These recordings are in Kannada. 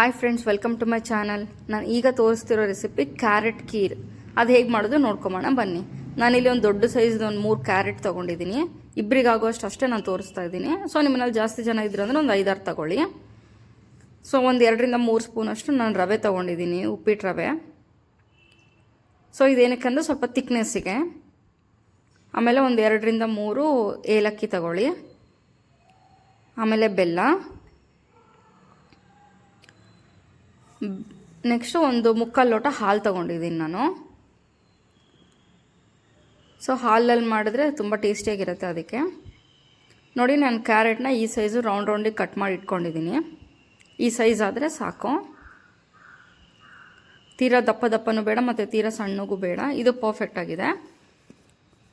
Hi friends welcome to my channel ನಾನು ಈಗ ತೋರಿಸ್ತಿರೋ ರೆಸಿಪಿ ಕ್ಯಾರೆಟ್ ಕೀರ್ ಅದು ಹೇಗೆ ಮಾಡೋದು ನೋಡ್ಕೊಂಬೋಣ ಬನ್ನಿ. ನಾನಿಲ್ಲಿ ಒಂದು ದೊಡ್ಡ ಸೈಜ್ದು ಒಂದು ಮೂರು ಕ್ಯಾರೆಟ್ ತೊಗೊಂಡಿದ್ದೀನಿ ಇಬ್ಬರಿಗಾಗುವಷ್ಟು ಅಷ್ಟೇ ನಾನು ತೋರಿಸ್ತಾ ಇದ್ದೀನಿ ಸೊ ನಿಮ್ಮಲ್ಲಿ ಜಾಸ್ತಿ ಜನ ಇದ್ರೆ ಅಂದರೆ ಒಂದು ಐದಾರು ತಗೊಳ್ಳಿ. ಸೊ ಒಂದು ಎರಡರಿಂದ ಮೂರು ಸ್ಪೂನಷ್ಟು ನಾನು ರವೆ ತೊಗೊಂಡಿದ್ದೀನಿ ಉಪ್ಪಿಟ್ಟು ರವೆ. ಸೊ ಇದೇನಕ್ಕಂದ್ರೆ ಸ್ವಲ್ಪ ತಿಕ್ನೆಸ್ಸಿಗೆ ಆಮೇಲೆ ಒಂದು ಎರಡರಿಂದ ಮೂರು ಏಲಕ್ಕಿ ತಗೊಳ್ಳಿ. ಆಮೇಲೆ ಬೆಲ್ಲ. ನೆಕ್ಸ್ಟು ಒಂದು ಮುಕ್ಕಾಲು ಲೋಟ ಹಾಲು ತೊಗೊಂಡಿದ್ದೀನಿ ನಾನು. ಸೊ ಹಾಲಲ್ಲಿ ಮಾಡಿದ್ರೆ ತುಂಬ ಟೇಸ್ಟಿಯಾಗಿರುತ್ತೆ ಅದಕ್ಕೆ. ನೋಡಿ, ನಾನು ಕ್ಯಾರೆಟ್ನ ಈ ಸೈಜು ರೌಂಡ್ ರೌಂಡಿಗೆ ಕಟ್ ಮಾಡಿ ಇಟ್ಕೊಂಡಿದ್ದೀನಿ. ಈ ಸೈಜ್ ಆದರೆ ಸಾಕು. ತೀರಾ ದಪ್ಪ ದಪ್ಪನೂ ಬೇಡ ಮತ್ತು ತೀರಾ ಸಣ್ಣಗೂ ಬೇಡ. ಇದು ಪರ್ಫೆಕ್ಟ್ ಆಗಿದೆ.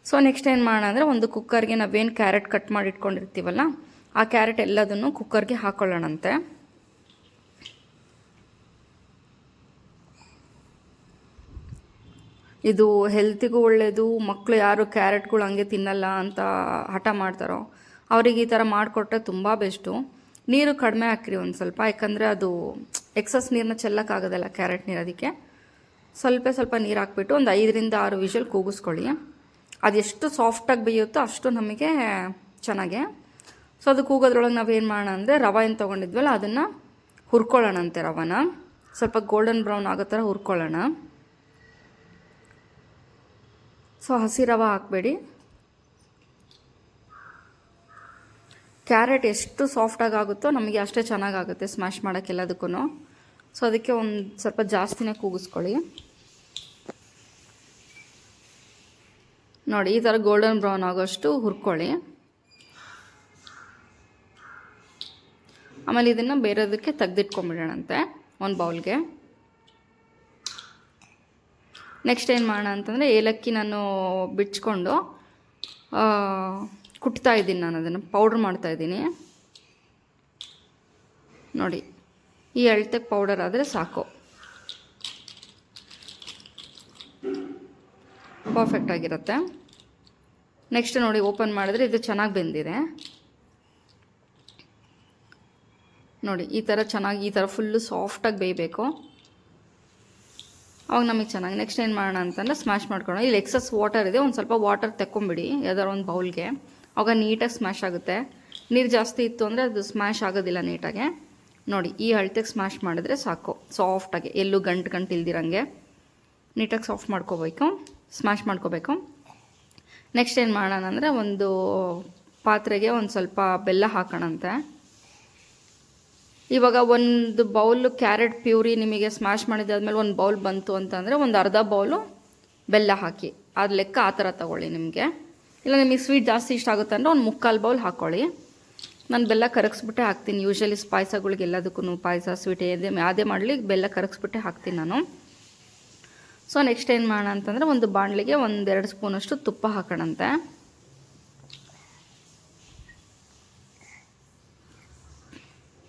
ಸೊ ನೆಕ್ಸ್ಟ್ ಏನು ಮಾಡೋಣ ಅಂದರೆ ಒಂದು ಕುಕ್ಕರ್ಗೆ ನಾವೇನು ಕ್ಯಾರೆಟ್ ಕಟ್ ಮಾಡಿ ಇಟ್ಕೊಂಡಿರ್ತೀವಲ್ಲ, ಆ ಕ್ಯಾರೆಟ್ ಎಲ್ಲದನ್ನು ಕುಕ್ಕರ್ಗೆ ಹಾಕೊಳ್ಳೋಣಂತೆ. ಇದು ಹೆಲ್ತಿಗೂ ಒಳ್ಳೆಯದು ಮಕ್ಕಳು ಯಾರು ಕ್ಯಾರೆಟ್ಗಳು ಹಂಗೆ ತಿನ್ನಲ್ಲ ಅಂತ ಹಠ ಮಾಡ್ತಾರೋ, ಅವ್ರಿಗೆ ಈ ಥರ ಮಾಡಿಕೊಟ್ರೆ ತುಂಬ ಬೆಸ್ಟು. ನೀರು ಕಡಿಮೆ ಹಾಕಿರಿ ಒಂದು ಸ್ವಲ್ಪ, ಯಾಕಂದರೆ ಅದು ಎಕ್ಸಸ್ ನೀರನ್ನ ಚೆಲ್ಲಕ್ಕಾಗೋದಲ್ಲ ಕ್ಯಾರೆಟ್ ನೀರು ಅದಕ್ಕೆ. ಸ್ವಲ್ಪ ಸ್ವಲ್ಪ ನೀರು ಹಾಕ್ಬಿಟ್ಟು ಒಂದು ಐದರಿಂದ ಆರು ವಿಷಲ್ ಕೂಗಿಸ್ಕೊಳ್ಳಿ. ಅದೆಷ್ಟು ಸಾಫ್ಟಾಗಿ ಬೇಯುತ್ತೋ ಅಷ್ಟು ನಮಗೆ ಚೆನ್ನಾಗೆ. ಸೊ ಅದು ಕೂಗೋದ್ರೊಳಗೆ ನಾವೇನು ಮಾಡೋಣ ಅಂದರೆ ರವೆ ಏನು ತೊಗೊಂಡಿದ್ವಲ್ಲ, ಅದನ್ನು ಹುರ್ಕೊಳ್ಳೋಣಂತೆ ರವನ. ಸ್ವಲ್ಪ ಗೋಲ್ಡನ್ ಬ್ರೌನ್ ಆಗೋ ಥರ ಹುರ್ಕೊಳ್ಳೋಣ. ಸೊ ಹಸಿ ರವೆ ಹಾಕಬೇಡಿ ಕ್ಯಾರೆಟ್ ಎಷ್ಟು ಸಾಫ್ಟಾಗಿ ಆಗುತ್ತೋ ನಮಗೆ ಅಷ್ಟೇ ಚೆನ್ನಾಗಾಗುತ್ತೆ ಸ್ಮ್ಯಾಶ್ ಮಾಡೋಕ್ಕೆಲ್ಲದಕ್ಕೂ ಸೊ ಅದಕ್ಕೆ ಒಂದು ಸ್ವಲ್ಪ ಜಾಸ್ತಿನೇ ಕೂಗಿಸ್ಕೊಳ್ಳಿ. ನೋಡಿ, ಈ ಥರ ಗೋಲ್ಡನ್ ಬ್ರೌನ್ ಆಗೋಷ್ಟು ಹುರ್ಕೊಳ್ಳಿ. ಆಮೇಲೆ ಇದನ್ನು ಬೇರೆದಕ್ಕೆ ತೆಗ್ದಿಟ್ಕೊಂಬಿಡೋಣಂತೆ ಒಂದು ಬೌಲ್ಗೆ ನೆಕ್ಸ್ಟ್ ಏನು ಮಾಡೋಣ ಅಂತಂದರೆ ಏಲಕ್ಕಿ ನಾನು ಬಿಚ್ಕೊಂಡು ಕುಟ್ತಾ ಇದ್ದೀನಿ ನಾನು ಅದನ್ನು ಪೌಡ್ರ್ ಮಾಡ್ತಾಯಿದ್ದೀನಿ ನೋಡಿ, ಈ ಅಳತೆ ಪೌಡರ್ ಆದರೆ ಸಾಕು. ಪರ್ಫೆಕ್ಟ್ ಆಗಿರುತ್ತೆ. ನೆಕ್ಸ್ಟ್ ನೋಡಿ ಓಪನ್ ಮಾಡಿದ್ರೆ ಇದು ಚೆನ್ನಾಗಿ ಬೆಂದಿದೆ. ನೋಡಿ, ಈ ಥರ ಚೆನ್ನಾಗಿ, ಈ ಥರ ಫುಲ್ಲು ಸಾಫ್ಟಾಗಿ ಬೇಯಬೇಕು. ಅವಾಗ ನಮಗೆ ಚೆನ್ನಾಗಿ ನೆಕ್ಸ್ಟ್ ಏನು ಮಾಡೋಣ ಅಂತಂದ್ರೆ ಸ್ಮ್ಯಾಶ್ ಮಾಡ್ಕೊಳ್ಳೋಣ. ಇಲ್ಲಿ ಎಕ್ಸಸ್ ವಾಟರ್ ಇದೆ, ಒಂದು ಸ್ವಲ್ಪ ವಾಟರ್ ತೆಕ್ಕೊಂಬಿಡಿ ಯಾವ್ದಾರು ಒಂದು ಬೌಲ್ಗೆ ಆವಾಗ ನೀಟಾಗಿ ಸ್ಮ್ಯಾಶ್ ಆಗುತ್ತೆ. ನೀರು ಜಾಸ್ತಿ ಇತ್ತು ಅಂದರೆ ಅದು ಸ್ಮ್ಯಾಶ್ ಆಗೋದಿಲ್ಲ ನೀಟಾಗೆ ನೋಡಿ, ಈ ಅಳತೆಗೆ ಸ್ಮ್ಯಾಶ್ ಮಾಡಿದ್ರೆ ಸಾಕು. ಸಾಫ್ಟಾಗಿ ಎಲ್ಲೂ ಗಂಟು ಗಂಟು ಇಲ್ದಿರಂಗೆ. ನೀಟಾಗಿ ಸಾಫ್ಟ್ ಮಾಡ್ಕೋಬೇಕು ಸ್ಮ್ಯಾಶ್ ಮಾಡ್ಕೋಬೇಕು. ನೆಕ್ಸ್ಟ್ ಏನು ಮಾಡೋಣ ಅಂದರೆ ಒಂದು ಪಾತ್ರೆಗೆ ಒಂದು ಸ್ವಲ್ಪ ಬೆಲ್ಲ ಹಾಕೋಣಂತೆ. ಇವಾಗ ಒಂದು ಬೌಲ್ ಕ್ಯಾರೆಟ್ ಪ್ಯೂರಿ ನಿಮಗೆ ಸ್ಮ್ಯಾಶ್ ಮಾಡಿದಾದ್ಮೇಲೆ ಒಂದು ಬೌಲ್ ಬಂತು ಅಂತಂದರೆ ಒಂದು ಅರ್ಧ ಬೌಲು ಬೆಲ್ಲ ಹಾಕಿ. ಅದು ಲೆಕ್ಕ ಆ ಥರ ತೊಗೊಳ್ಳಿ ನಿಮಗೆ. ಇಲ್ಲ ನಿಮಗೆ ಸ್ವೀಟ್ ಜಾಸ್ತಿ ಇಷ್ಟ ಆಗುತ್ತೆ ಅಂದರೆ ಒಂದು ಮುಕ್ಕಾಲು ಬೌಲ್ ಹಾಕ್ಕೊಳ್ಳಿ ನಾನು ಬೆಲ್ಲ ಕರಗಿಸ್ಬಿಟ್ಟೆ ಹಾಕ್ತೀನಿ. ಯೂಶ್ವಲಿ ಪಾಯಸಗಳಿಗೆ ಎಲ್ಲದಕ್ಕೂ ಪಾಯಸ ಸ್ವೀಟ್ ಏದೇ ಯಾವುದೇ ಮಾಡಲಿ. ಬೆಲ್ಲ ಕರಗಿಸ್ಬಿಟ್ಟೆ ಹಾಕ್ತೀನಿ ನಾನು. ಸೊ ನೆಕ್ಸ್ಟ್ ಏನು ಮಾಡೋಣ ಅಂತಂದರೆ ಒಂದು ಬಾಣಲಿಗೆ ಒಂದೆರಡು ಸ್ಪೂನಷ್ಟು ತುಪ್ಪ ಹಾಕೋಣಂತೆ.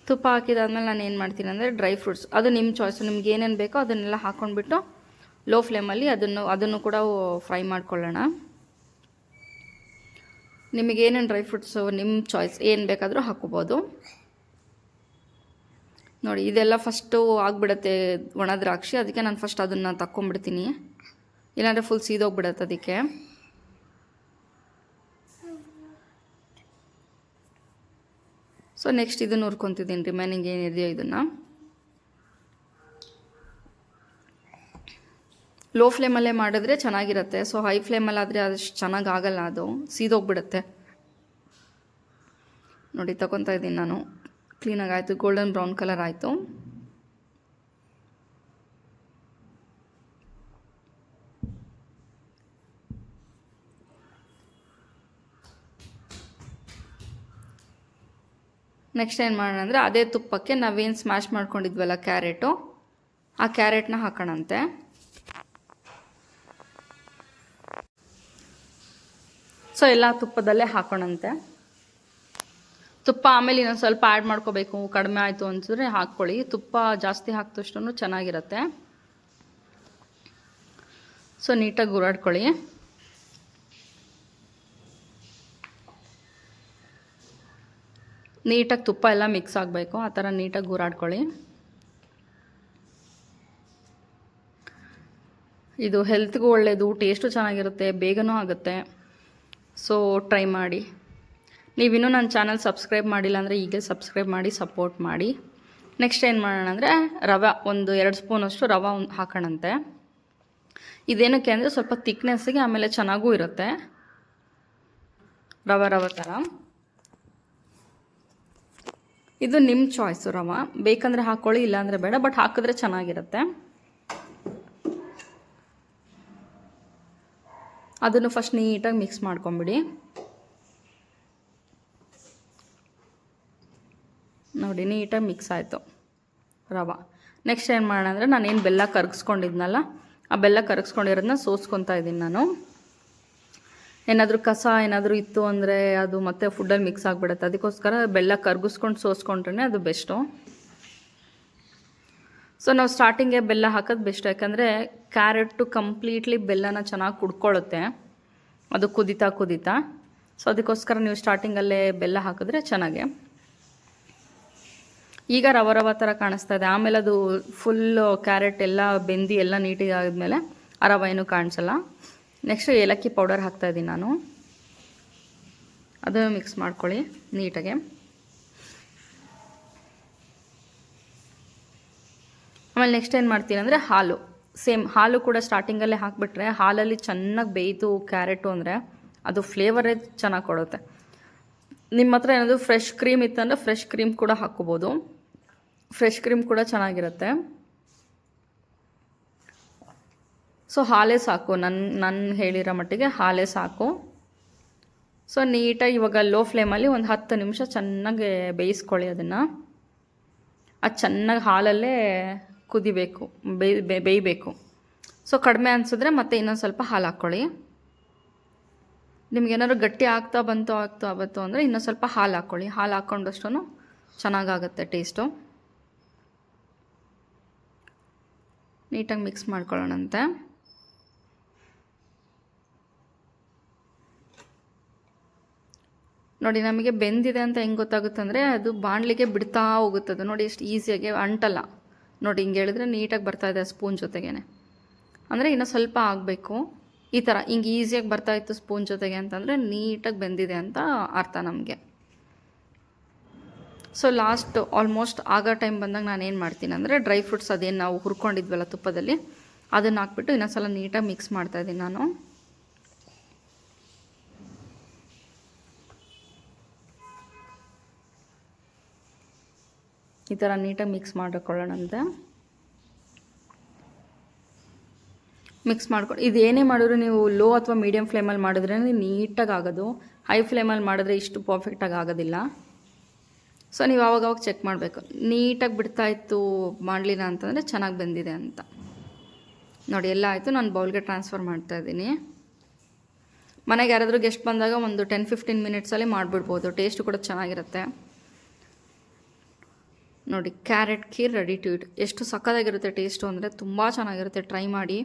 ತುಪ್ಪ ಹಾಕಿದಾದ್ಮೇಲೆ ನಾನು ಏನು ಮಾಡ್ತೀನಿ ಅಂದರೆ ಡ್ರೈ ಫ್ರೂಟ್ಸ್ ಅದು ನಿಮ್ಮ ಚಾಯ್ಸು ನಿಮ್ಗೆ ಏನೇನು ಬೇಕೋ ಅದನ್ನೆಲ್ಲ ಹಾಕ್ಕೊಂಡ್ಬಿಟ್ಟು ಲೋ ಫ್ಲೇಮಲ್ಲಿ ಅದನ್ನು ಅದನ್ನು ಕೂಡ ಫ್ರೈ ಮಾಡ್ಕೊಳ್ಳೋಣ. ನಿಮಗೆ ಏನೇನು ಡ್ರೈ ಫ್ರೂಟ್ಸು ನಿಮ್ಮ ಚಾಯ್ಸ್ ಏನು ಬೇಕಾದರೂ ಹಾಕೋಬೋದು ನೋಡಿ, ಇದೆಲ್ಲ ಫಸ್ಟು ಆಗಿಬಿಡತ್ತೆ ಒಣ ದ್ರಾಕ್ಷಿ. ಅದಕ್ಕೆ ನಾನು ಫಸ್ಟ್ ಅದನ್ನು ತಕ್ಕೊಂಬಿಡ್ತೀನಿ ಇಲ್ಲಾಂದರೆ ಫುಲ್ ಸೀದೋಗ್ಬಿಡತ್ತೆ ಅದಕ್ಕೆ. ಸೊ ನೆಕ್ಸ್ಟ್ ಇದನ್ನು ಹುರ್ಕೊತಿದ್ದೀನಿ ರಿಮೈನಿಂಗ್ ಏನಿದೆಯೋ ಇದನ್ನು. ಲೋ ಫ್ಲೇಮಲ್ಲೇ ಮಾಡಿದ್ರೆ ಚೆನ್ನಾಗಿರುತ್ತೆ. ಸೊ ಹೈ ಫ್ಲೇಮಲ್ಲಾದರೆ ಅದಷ್ಟು ಚೆನ್ನಾಗಿ ಆಗಲ್ಲ ಅದು. ಸೀದೋಗ್ಬಿಡುತ್ತೆ. ನೋಡಿ, ತಗೊತಾ ಇದ್ದೀನಿ ನಾನು. ಕ್ಲೀನಾಗಿ ಆಯಿತು. ಗೋಲ್ಡನ್ ಬ್ರೌನ್ ಕಲರ್ ಆಯಿತು. ನೆಕ್ಸ್ಟ್ ಏನು ಮಾಡೋಣ ಅಂದರೆ ಅದೇ ತುಪ್ಪಕ್ಕೆ ನಾವೇನು ಸ್ಮ್ಯಾಶ್ ಮಾಡ್ಕೊಂಡಿದ್ವಲ್ಲ ಕ್ಯಾರೆಟು, ಆ ಕ್ಯಾರೆಟ್ನ ಹಾಕೋಣಂತೆ. ಸೊ ಎಲ್ಲ ತುಪ್ಪದಲ್ಲೇ ಹಾಕೋಣಂತೆ. ತುಪ್ಪ ಆಮೇಲೆ ಇನ್ನೊಂದು ಸ್ವಲ್ಪ ಆ್ಯಡ್ ಮಾಡ್ಕೋಬೇಕು, ಕಡಿಮೆ ಆಯಿತು ಅನ್ಸಿದ್ರೆ ಹಾಕ್ಕೊಳ್ಳಿ. ತುಪ್ಪ ಜಾಸ್ತಿ ಹಾಕಿದಷ್ಟು ಚೆನ್ನಾಗಿರುತ್ತೆ. ಸೊ ನೀಟಾಗಿ ಗುರಾಡ್ಕೊಳ್ಳಿ ನೀಟಾಗಿ ತುಪ್ಪ ಎಲ್ಲ ಮಿಕ್ಸ್ ಆಗಬೇಕು, ಆ ಥರ ನೀಟಾಗಿ ಗೂರಾಡ್ಕೊಳ್ಳಿ. ಇದು ಹೆಲ್ತ್ಗೂ ಒಳ್ಳೆಯದು ಟೇಸ್ಟು ಚೆನ್ನಾಗಿರುತ್ತೆ, ಬೇಗನೂ ಆಗುತ್ತೆ. ಸೊ ಟ್ರೈ ಮಾಡಿ. ನೀವಿನ್ನೂ ನನ್ನ ಚಾನಲ್ ಸಬ್ಸ್ಕ್ರೈಬ್ ಮಾಡಿಲ್ಲ ಅಂದರೆ ಈಗ ಸಬ್ಸ್ಕ್ರೈಬ್ ಮಾಡಿ, ಸಪೋರ್ಟ್ ಮಾಡಿ. ನೆಕ್ಸ್ಟ್ ಏನು ಮಾಡೋಣ ಅಂದರೆ ರವೆ, ಒಂದು ಎರಡು ಸ್ಪೂನಷ್ಟು ರವೆ ಒಂದು ಹಾಕೋಣಂತೆ. ಇದೇನಕ್ಕೆ ಅಂದರೆ ಸ್ವಲ್ಪ ತಿಕ್ನೆಸ್ಸಿಗೆ ಆಮೇಲೆ ಚೆನ್ನಾಗೂ ಇರುತ್ತೆ. ರವೆ ರವೆ ಥರ. ಇದು ನಿಮ್ಮ ಚಾಯ್ಸು ರವ. ಬೇಕಂದರೆ ಹಾಕ್ಕೊಳ್ಳಿ ಇಲ್ಲಾಂದರೆ ಬೇಡ ಬಟ್ ಹಾಕಿದ್ರೆ ಚೆನ್ನಾಗಿರುತ್ತೆ. ಅದನ್ನು ಫಸ್ಟ್ ನೀಟಾಗಿ ಮಿಕ್ಸ್ ಮಾಡ್ಕೊಂಬಿಡಿ. ನೋಡಿ, ನೀಟಾಗಿ ಮಿಕ್ಸ್ ಆಯಿತು ರವ. ನೆಕ್ಸ್ಟ್ ಏನು ಮಾಡೋಣ ಅಂದರೆ ನಾನೇನು ಬೆಲ್ಲ ಕರಗಿಸ್ಕೊಂಡಿದ್ನಲ್ಲ, ಆ ಬೆಲ್ಲ ಕರಗಿಸ್ಕೊಂಡಿರೋದನ್ನ ಸೋಸ್ಕೊತಾ ಇದ್ದೀನಿ ನಾನು. ಏನಾದರೂ ಕಸ ಏನಾದರೂ ಇತ್ತು ಅಂದರೆ ಅದು ಮತ್ತೆ ಫುಡ್ಡಲ್ಲಿ ಮಿಕ್ಸ್ ಆಗಿಬಿಡುತ್ತೆ. ಅದಕ್ಕೋಸ್ಕರ ಬೆಲ್ಲ ಕರ್ಗಿಸ್ಕೊಂಡು ಸೋಸ್ಕೊಂಡ್ರೆ ಅದು ಬೆಸ್ಟು ಸೊ ನಾವು ಸ್ಟಾರ್ಟಿಂಗೆ ಬೆಲ್ಲ ಹಾಕೋದು ಬೆಸ್ಟ್ ಯಾಕಂದರೆ ಕ್ಯಾರೆಟು ಕಂಪ್ಲೀಟ್ಲಿ ಬೆಲ್ಲನ ಚೆನ್ನಾಗಿ ಕುಡ್ಕೊಳ್ಳುತ್ತೆ ಅದು ಕುದಿತಾ ಕುದಿತಾ. ಸೊ ಅದಕ್ಕೋಸ್ಕರ ನೀವು ಸ್ಟಾರ್ಟಿಂಗಲ್ಲೇ ಬೆಲ್ಲ ಹಾಕಿದ್ರೆ ಚೆನ್ನಾಗೆ. ಈಗ ರವ ರವ ಥರ ಕಾಣಿಸ್ತಾ ಇದೆ. ಆಮೇಲೆ ಅದು ಫುಲ್ಲು ಕ್ಯಾರೆಟ್ ಎಲ್ಲ ಬೆಂದಿ ಎಲ್ಲ ನೀಟಿಗೆ ಆದಮೇಲೆ ಆ ರವ ಏನೂ ಕಾಣಿಸಲ್ಲ. ನೆಕ್ಸ್ಟ್ ಏಲಕ್ಕಿ ಪೌಡರ್ ಹಾಕ್ತಾಯಿದ್ದೀನಿ ನಾನು. ಅದು ಮಿಕ್ಸ್ ಮಾಡ್ಕೊಳ್ಳಿ ನೀಟಾಗೆ. ಆಮೇಲೆ ನೆಕ್ಸ್ಟ್ ಏನು ಮಾಡ್ತೀನಿ ಅಂದರೆ ಹಾಲು. ಸೇಮ್ ಹಾಲು ಕೂಡ ಸ್ಟಾರ್ಟಿಂಗಲ್ಲೇ ಹಾಕಿಬಿಟ್ರೆ ಹಾಲಲ್ಲಿ ಚೆನ್ನಾಗಿ ಬೇಯಿತು ಕ್ಯಾರೆಟು ಅಂದರೆ ಅದು ಫ್ಲೇವರೇ ಚೆನ್ನಾಗಿ ಕೊಡುತ್ತೆ. ನಿಮ್ಮ ಹತ್ರ ಏನಾದರೂ ಫ್ರೆಶ್ ಕ್ರೀಮ್ ಇತ್ತಂದರೆ ಫ್ರೆಶ್ ಕ್ರೀಮ್ ಕೂಡ ಹಾಕ್ಕೋಬೋದು. ಫ್ರೆಶ್ ಕ್ರೀಮ್ ಕೂಡ ಚೆನ್ನಾಗಿರುತ್ತೆ. ಸೊ ಹಾಲೇ ಸಾಕು. ನನ್ನ ನನ್ನ ಹೇಳಿರೋ ಮಟ್ಟಿಗೆ ಹಾಲೇ ಸಾಕು. ಸೊ ನೀಟಾಗಿ ಇವಾಗ ಲೋ ಫ್ಲೇಮಲ್ಲಿ ಒಂದು ಹತ್ತು ನಿಮಿಷ ಚೆನ್ನಾಗಿ ಬೇಯಿಸ್ಕೊಳ್ಳಿ ಅದನ್ನು. ಅದು ಚೆನ್ನಾಗಿ ಹಾಲಲ್ಲೇ ಕುದಿಬೇಕು ಬೇಯ್ ಬೇಯಬೇಕು. ಸೊ ಕಡಿಮೆ ಅನಿಸಿದ್ರೆ ಮತ್ತೆ ಇನ್ನೊಂದು ಸ್ವಲ್ಪ ಹಾಲು ಹಾಕ್ಕೊಳ್ಳಿ. ನಿಮ್ಗೇನಾದ್ರು ಗಟ್ಟಿ ಆಗ್ತಾ ಬಂತು ಆಗ್ತಾ ಬಂತು ಅಂದರೆ ಇನ್ನೊಂದು ಸ್ವಲ್ಪ ಹಾಲು ಹಾಕ್ಕೊಳ್ಳಿ. ಹಾಲು ಹಾಕ್ಕೊಂಡಷ್ಟು ಚೆನ್ನಾಗಾಗುತ್ತೆ ಟೇಸ್ಟು ನೀಟಾಗಿ ಮಿಕ್ಸ್ ಮಾಡ್ಕೊಳ್ಳೋಣಂತೆ. ನೋಡಿ, ನಮಗೆ ಬೆಂದಿದೆ ಅಂತ ಹೆಂಗೆ ಗೊತ್ತಾಗುತ್ತೆ ಅಂದರೆ ಅದು ಬಾಣಲಿಗೆ ಬಿಡ್ತಾ ಅದು ನೋಡಿ, ಎಷ್ಟು ಈಸಿಯಾಗಿ ಅಂಟಲ್ಲ. ನೋಡಿ, ಹಿಂಗೆ ಹೇಳಿದ್ರೆ ನೀಟಾಗಿ ಬರ್ತಾ ಇದೆ ಸ್ಪೂನ್ ಜೊತೆಗೇ ಅಂದರೆ ಇನ್ನೂ ಸ್ವಲ್ಪ ಆಗಬೇಕು. ಈ ಥರ ಹಿಂಗೆ ಈಸಿಯಾಗಿ ಬರ್ತಾ ಇತ್ತು ಸ್ಪೂನ್ ಜೊತೆಗೆ ಅಂತಂದರೆ ನೀಟಾಗಿ ಬೆಂದಿದೆ ಅಂತ ಅರ್ಥ ನಮಗೆ. ಸೊ, ಲಾಸ್ಟ್ ಆಲ್ಮೋಸ್ಟ್ ಆಗೋ ಟೈಮ್ ಬಂದಾಗ ನಾನು ಏನು ಮಾಡ್ತೀನಿ ಅಂದರೆ ಡ್ರೈ ಫ್ರೂಟ್ಸ್ ಅದೇನು ನಾವು ಹುರ್ಕೊಂಡಿದ್ವಲ್ಲ ತುಪ್ಪದಲ್ಲಿ, ಅದನ್ನು ಹಾಕ್ಬಿಟ್ಟು ಇನ್ನೊಂದ್ಸಲ ನೀಟಾಗಿ ಮಿಕ್ಸ್ ಮಾಡ್ತಾಯಿದ್ದೀನಿ ನಾನು. ಈ ಥರ ನೀಟಾಗಿ ಮಿಕ್ಸ್ ಮಾಡಿಕೊಳ್ಳೋಣಂತೆ ಮಿಕ್ಸ್ ಮಾಡ್ಕೊಂಡು ಇದು ಏನೇ ಮಾಡಿದ್ರು ನೀವು ಲೋ ಅಥವಾ ಮೀಡಿಯಮ್ ಫ್ಲೇಮಲ್ಲಿ ಮಾಡಿದ್ರೆ ನೀಟಾಗಿ ಆಗೋದು. ಹೈ ಫ್ಲೇಮಲ್ಲಿ ಮಾಡಿದ್ರೆ ಇಷ್ಟು ಪರ್ಫೆಕ್ಟಾಗಿ ಆಗೋದಿಲ್ಲ. ಸೊ ನೀವು ಆವಾಗವಾಗ ಚೆಕ್ ಮಾಡಬೇಕು. ನೀಟಾಗಿ ಬಿಡ್ತಾ ಇತ್ತು ಮಾಡಲಿಲ್ಲ ಅಂತಂದರೆ ಚೆನ್ನಾಗಿ ಬಂದಿದೆ ಅಂತ. ನೋಡಿ, ಎಲ್ಲ ಆಯಿತು. ನಾನು ಬೌಲ್ಗೆ ಟ್ರಾನ್ಸ್ಫರ್ ಮಾಡ್ತಾ ಇದ್ದೀನಿ. ಮನೆಗೆ ಯಾರಾದರೂ ಗೆಸ್ಟ್ ಬಂದಾಗ ಒಂದು ಟೆನ್ ಫಿಫ್ಟೀನ್ ಮಿನಿಟ್ಸಲ್ಲಿ ಮಾಡಿಬಿಡ್ಬೋದು. ಟೇಸ್ಟು ಕೂಡ ಚೆನ್ನಾಗಿರುತ್ತೆ. ನೋಡಿ, carrot kheer ready to eat ಎಷ್ಟು ಸಕ್ಕತ್ತಾಗಿರುತ್ತೆ ಟೇಸ್ಟು ಅಂದರೆ ತುಂಬ ಚೆನ್ನಾಗಿರುತ್ತೆ. ಟ್ರೈ ಮಾಡಿ.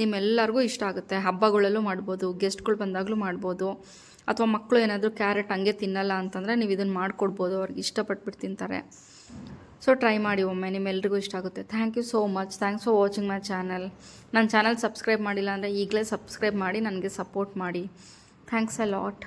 ನಿಮ್ಮೆಲ್ಲರಿಗೂ ಇಷ್ಟ ಆಗುತ್ತೆ. ಹಬ್ಬಗಳಲ್ಲೂ ಮಾಡ್ಬೋದು ಗೆಸ್ಟ್ಗಳು ಬಂದಾಗಲೂ ಮಾಡ್ಬೋದು. ಅಥವಾ ಮಕ್ಕಳು ಏನಾದರೂ ಕ್ಯಾರೆಟ್ ಹಂಗೆ ತಿನ್ನಲ್ಲ ಅಂತಂದರೆ ನೀವು ಇದನ್ನು ಮಾಡಿಕೊಡ್ಬೋದು. ಅವ್ರಿಗೆ ಇಷ್ಟಪಟ್ಬಿಟ್ಟು ತಿಂತಾರೆ. ಸೊ ಟ್ರೈ ಮಾಡಿ ಒಮ್ಮೆ. ನಿಮ್ಮೆಲ್ರಿಗೂ ಇಷ್ಟ ಆಗುತ್ತೆ. Thank you so much thanks for watching my channel ನನ್ನ ಚಾನಲ್ ಸಬ್ಸ್ಕ್ರೈಬ್ ಮಾಡಿಲ್ಲ ಅಂದರೆ ಈಗಲೇ ಸಬ್ಸ್ಕ್ರೈಬ್ ಮಾಡಿ, ನನಗೆ ಸಪೋರ್ಟ್ ಮಾಡಿ. Thanks a lot